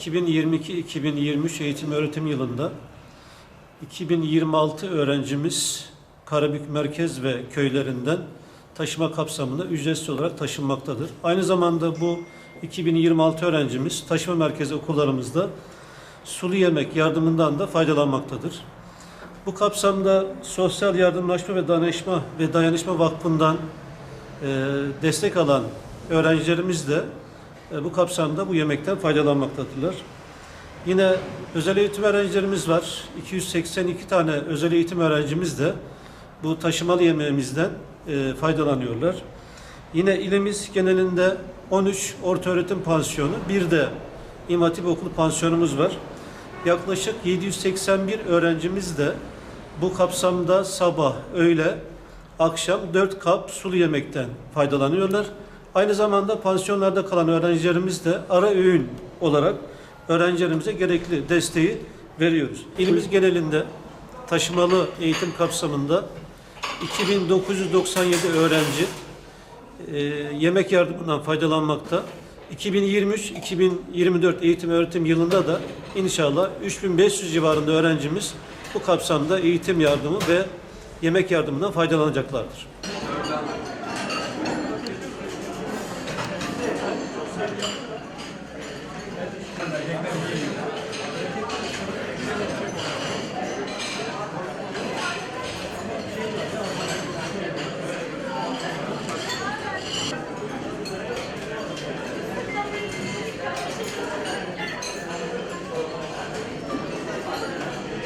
2022-2023 eğitim öğretim yılında 2026 öğrencimiz Karabük merkez ve köylerinden taşıma kapsamında ücretsiz olarak taşınmaktadır. Aynı zamanda bu 2026 öğrencimiz taşıma merkezi okullarımızda sulu yemek yardımından da faydalanmaktadır. Bu kapsamda Sosyal Yardımlaşma ve Danışma ve Dayanışma Vakfı'ndan e, destek alan öğrencilerimiz de bu kapsamda bu yemekten faydalanmaktadırlar. Yine özel eğitim öğrencilerimiz var. 282 tane özel eğitim öğrencimiz de bu taşımalı yemeğimizden e, faydalanıyorlar. Yine ilimiz genelinde 13 ortaöğretim pansiyonu, bir de İmam Okulu pansiyonumuz var. Yaklaşık 781 öğrencimiz de bu kapsamda sabah, öğle, akşam 4 kap sulu yemekten faydalanıyorlar. Aynı zamanda pansiyonlarda kalan öğrencilerimiz de ara öğün olarak öğrencilerimize gerekli desteği veriyoruz. İlimiz genelinde taşımalı eğitim kapsamında 2997 öğrenci e, yemek yardımından faydalanmakta. 2023-2024 eğitim öğretim yılında da inşallah 3500 civarında öğrencimiz bu kapsamda eğitim yardımı ve yemek yardımından faydalanacaklardır. Thank you.